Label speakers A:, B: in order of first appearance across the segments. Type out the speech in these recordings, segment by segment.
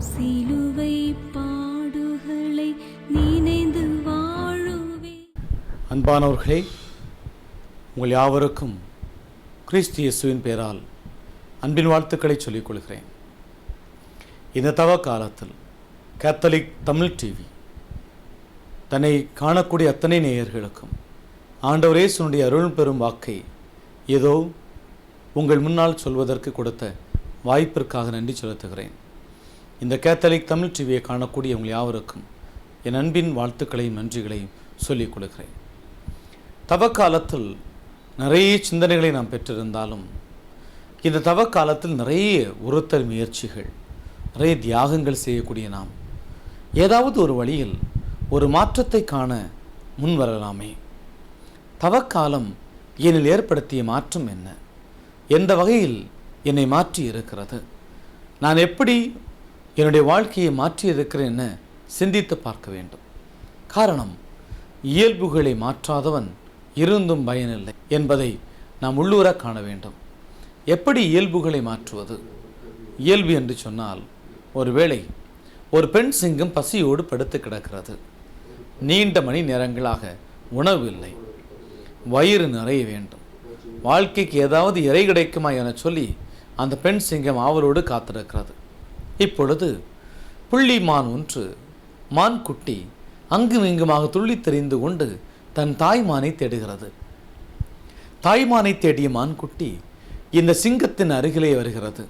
A: சிலுவை பாடுகளை நினைந்து வாழுவே
B: அன்பானவர்களே உங்கள் யாவருக்கும் கிறிஸ்து இயேசுவின் பெயரால் அன்பின் வாழ்த்துக்களை சொல்லிக் கொள்கிறேன். இந்த தவ காலத்தில் கேத்தலிக் தமிழ் டிவி தன்னை காணக்கூடிய அத்தனை நேயர்களுக்கும் ஆண்டவர் சுனுடைய அருள் பெறும் வாக்கை ஏதோ உங்கள் முன்னால் சொல்வதற்கு கொடுத்த வாய்ப்பிற்காக நன்றி செலுத்துகிறேன். இந்த கேத்தலிக் தமிழ் டிவியை காணக்கூடிய உங்கள் யாவருக்கும் என் அன்பின் வாழ்த்துக்களையும் நன்றிகளையும் சொல்லிக் கொடுக்கிறேன். தவக்காலத்தில் நிறைய சிந்தனைகளை நாம் பெற்றிருந்தாலும் இந்த தவக்காலத்தில் நிறைய உறுத்தல் முயற்சிகள் நிறைய தியாகங்கள் செய்யக்கூடிய நாம் ஏதாவது ஒரு வழியில் ஒரு மாற்றத்தை காண முன் வரலாமே. தவக்காலம் என்னில் ஏற்படுத்திய மாற்றம் என்ன? எந்த வகையில் என்னை மாற்றி இருக்கிறது? நான் எப்படி என்னுடைய வாழ்க்கையை மாற்றி சிந்தித்து பார்க்க வேண்டும். காரணம் இயல்புகளை மாற்றாதவன் இருந்தும் பயனில்லை என்பதை நாம் உள்ளூர காண வேண்டும். எப்படி இயல்புகளை மாற்றுவது? இயல்பு என்று சொன்னால் ஒருவேளை ஒரு பெண் சிங்கம் பசியோடு படுத்து கிடக்கிறது. நீண்ட மணி நேரங்களாக உணவு இல்லை. வயிறு நிறைய வேண்டும். வாழ்க்கைக்கு ஏதாவது இறை கிடைக்குமா என சொல்லி அந்த பெண் சிங்கம் ஆவலோடு காத்திருக்கிறது. இப்பொழுது புள்ளி மான் ஒன்று மான் குட்டி அங்கும் இங்குமாக தெரிந்து கொண்டு தன் தாய்மானை தேடுகிறது. தாய்மானை தேடிய மான்குட்டி இந்த சிங்கத்தின் அருகிலே வருகிறது.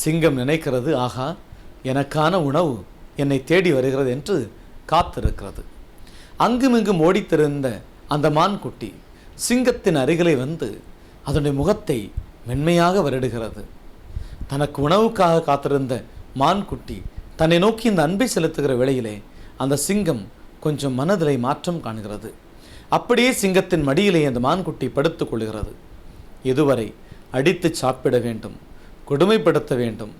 B: சிங்கம் நினைக்கிறது ஆகா எனக்கான உணவு என்னை தேடி வருகிறது என்று காத்திருக்கிறது. அங்குமிங்கும் ஓடித்திருந்த அந்த மான்குட்டி சிங்கத்தின் அருகிலே வந்து அதனுடைய முகத்தை மென்மையாக வருடுகிறது. தனக்கு உணவுக்காக காத்திருந்த மான்குட்டி தன்னை நோக்கி இந்த அன்பை செலுத்துகிற வேளையிலே அந்த சிங்கம் கொஞ்சம் மனதிலே மாற்றம் காணுகிறது. அப்படியே சிங்கத்தின் மடியிலே அந்த மான்குட்டி படுத்துக் கொள்கிறது. இதுவரை அடித்து சாப்பிட வேண்டும் கொடுமைப்படுத்த வேண்டும்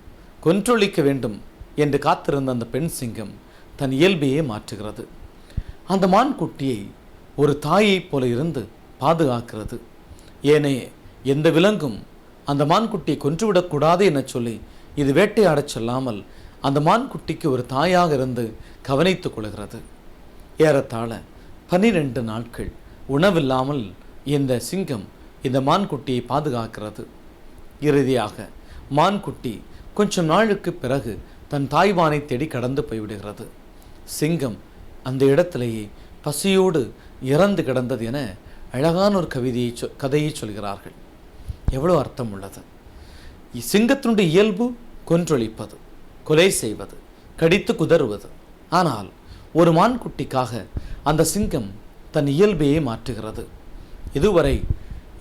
B: கொன்றொழிக்க வேண்டும் என்று காத்திருந்த அந்த பெண் சிங்கம் தன் இயல்பையே மாற்றுகிறது. அந்த மான்குட்டியை ஒரு தாயைப் போல இருந்து பாதுகாக்கிறது. ஏனே எந்த விலங்கும் அந்த மான்குட்டியை கொன்றுவிடக்கூடாது என சொல்லி இது வேட்டையாடச் சொல்லாமல் அந்த மான்குட்டிக்கு ஒரு தாயாக இருந்து கவனித்துக் கொள்கிறது. ஏறத்தாழ பன்னிரெண்டு நாட்கள் உணவில்லாமல் இந்த சிங்கம் இந்த மான்குட்டியை பாதுகாக்கிறது. இறுதியாக மான்குட்டி கொஞ்சம் நாளுக்கு பிறகு தன் தாய்வானை தேடி கடந்து போய்விடுகிறது. சிங்கம் அந்த இடத்திலேயே பசியோடு இறந்து கிடந்தது என அழகான ஒரு கவிதையை சொ கதையை சொல்கிறார்கள். எவ்வளோ அர்த்தம் உள்ளது. சிங்கத்தினுடைய இயல்பு கொன்றொழிப்பது கொலை செய்வது கடித்து குதறுவது. ஆனால் ஒரு மான்குட்டிக்காக அந்த சிங்கம் தன் இயல்பையே மாற்றுகிறது. இதுவரை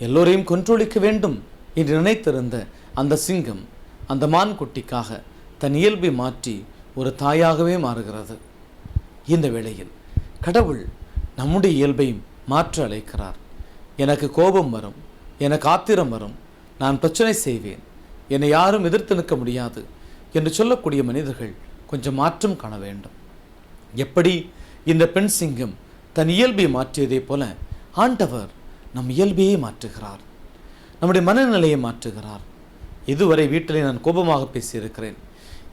B: எல்லோரையும் கொன்றொழிக்க வேண்டும் என்று நினைத்திருந்த அந்த சிங்கம் அந்த மான்குட்டிக்காக தன் இயல்பை மாற்றி ஒரு தாயாகவே மாறுகிறது. இந்த வேளையில் கடவுள் நம்முடைய இயல்பையும் மாற்ற அழைக்கிறார். எனக்கு கோபம் வரும் எனக்கு ஆத்திரம் வரும் நான் பிரச்சனை செய்வேன். என்னை யாரும் எதிர்த்து நிற்க முடியாது என்று சொல்லக்கூடிய மனிதர்கள் கொஞ்சம் மாற்றம் காண வேண்டும். எப்படி? இந்த பெண் சிங்கம் தன் இயல்பை மாற்றியதைப் போல ஆண்டவர் நம் இயல்பையே மாற்றுகிறார். நம்முடைய மனநிலையை மாற்றுகிறார். இதுவரை வீட்டிலே நான் கோபமாக பேசியிருக்கிறேன்.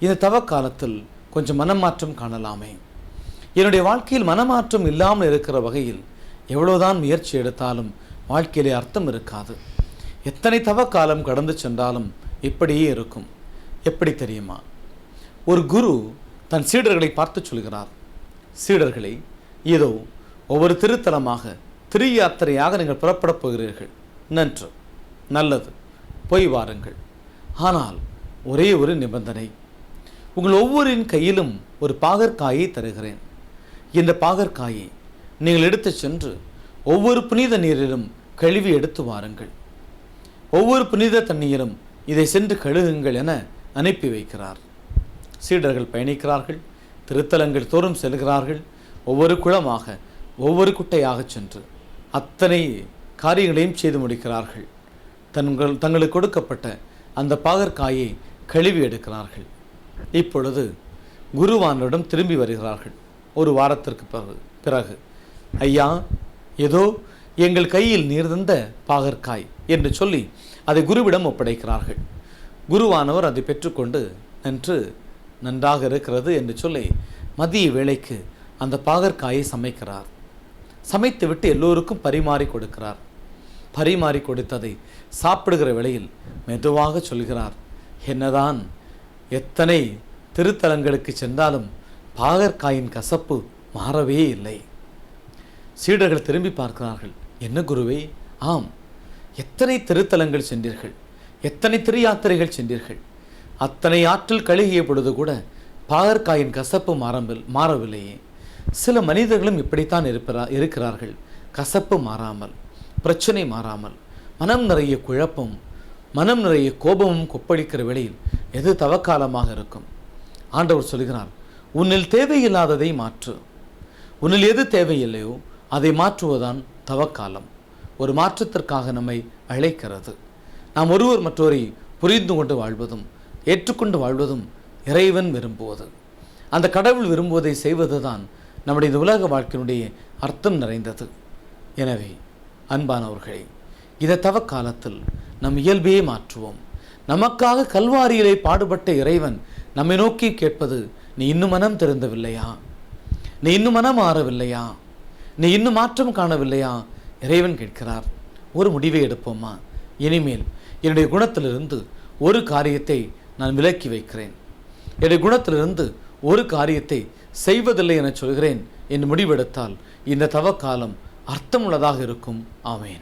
B: இந்த தவ காலத்தில் கொஞ்சம் மனமாற்றம் காணலாமே. என்னுடைய வாழ்க்கையில் மனமாற்றம் இல்லாமல் இருக்கிற வகையில் எவ்வளோதான் முயற்சி எடுத்தாலும் வாழ்க்கையிலே அர்த்தம் இருக்காது. எத்தனை தவ காலம் கடந்து சென்றாலும் இப்படியே இருக்கும். எப்படி தெரியுமா? ஒரு குரு தன் சீடர்களை பார்த்து சொல்கிறார். சீடர்களை இதோ ஒவ்வொரு திருத்தலமாக திரு யாத்திரையாக நீங்கள் புறப்படப் போகிறீர்கள். நன்று நல்லது போய் வாருங்கள். ஆனால் ஒரே ஒரு நிபந்தனை. உங்கள் ஒவ்வொரின் கையிலும் ஒரு பாகற்காயை தருகிறேன். இந்த பாகற்காயை நீங்கள் எடுத்துச் சென்று ஒவ்வொரு புனித நீரிலும் கழுவி எடுத்து வாருங்கள். ஒவ்வொரு புனித தண்ணீரும் இதை சென்று கழுகுங்கள் என அனுப்பி வைக்கிறார். சீடர்கள் பயணிக்கிறார்கள் திருத்தலங்கள் தோறும் செல்கிறார்கள். ஒவ்வொரு குளமாக ஒவ்வொரு குட்டையாக சென்று அத்தனை காரியங்களையும் செய்து முடிக்கிறார்கள். தங்கள் தங்களுக்கு கொடுக்கப்பட்ட அந்த பாகற்காயை கழுவி எடுக்கிறார்கள். இப்பொழுது குருவானரிடம் திரும்பி வருகிறார்கள். ஒரு வாரத்திற்கு பிறகு பிறகு ஐயா ஏதோ எங்கள் கையில் நீர்தந்த பாகற்காய் என்று சொல்லி அதை குருவிடம் ஒப்படைக்கிறார்கள். குருவானவர் அதை பெற்றுக்கொண்டு நின்று நன்றாக இருக்கிறது என்று சொல்லி மதிய வேளைக்கு அந்த பாகற்காயை சமைக்கிறார். சமைத்துவிட்டு எல்லோருக்கும் பரிமாறி கொடுக்கிறார். பரிமாறி கொடுத்ததை சாப்பிடுகிற வேளையில் மெதுவாக சொல்கிறார் என்னதான் எத்தனை திருத்தலங்களுக்கு சென்றாலும் பாகற்காயின் கசப்பு மாறவே இல்லை. சீடர்கள் திரும்பி பார்க்கிறார்கள் என்ன குருவே? ஆம் எத்தனை திருத்தலங்கள் சென்றீர்கள்? எத்தனை திரு யாத்திரைகள் சென்றீர்கள்? அத்தனை ஆற்றல் கழுகிய பொழுது கூட பாகற்காயின் கசப்பு மாறவில் மாறவில்லையே. சில மனிதர்களும் இப்படித்தான் இருப்பரா இருக்கிறார்கள். கசப்பு மாறாமல் பிரச்சனை மாறாமல் மனம் நிறைய குழப்பம் மனம் நிறைய கோபமும் கொப்பளிக்கிற வேளையில் எது தவக்காலமாக இருக்கும்? ஆண்டவர் சொல்கிறார் உன்னில் தேவையில்லாததை மாற்று. உன்னில் எது தேவையில்லையோ அதை மாற்றுவதுதான் தவக்காலம். ஒரு மாற்றத்திற்காக நம்மை அழைக்கிறது. நாம் ஒருவர் மற்றோரை புரிந்து கொண்டு வாழ்வதும் ஏற்றுக்கொண்டு வாழ்வதும் இறைவன் விரும்புவது. அந்த கடவுள் விரும்புவதை செய்வதுதான் நம்முடைய இந்த உலக வாழ்க்கையினுடைய அர்த்தம் நிறைந்தது. எனவே அன்பானவர்களே இதை தவக்காலத்தில் நம் இயல்பையே மாற்றுவோம். நமக்காக கல்வாரியிலே பாடுபட்ட இறைவன் நம்மை நோக்கி கேட்பது நீ இன்னும் மனம் திறந்தவில்லையா நீ இன்னும் மனம் மாறவில்லையா? நீ இன்னும் மாற்றம் காணவில்லையா? இறைவன் கேட்கிறார் ஒரு முடிவை எடுப்போமா? இனிமேல் என்னுடைய குணத்திலிருந்து ஒரு காரியத்தை நான் விலக்கி வைக்கிறேன். என்னுடைய குணத்திலிருந்து ஒரு காரியத்தை செய்வதில்லை என சொல்கிறேன். என்று முடிவெடுத்தால் இந்த தவக்காலம் அர்த்தமுள்ளதாக இருக்கும். ஆமேன்.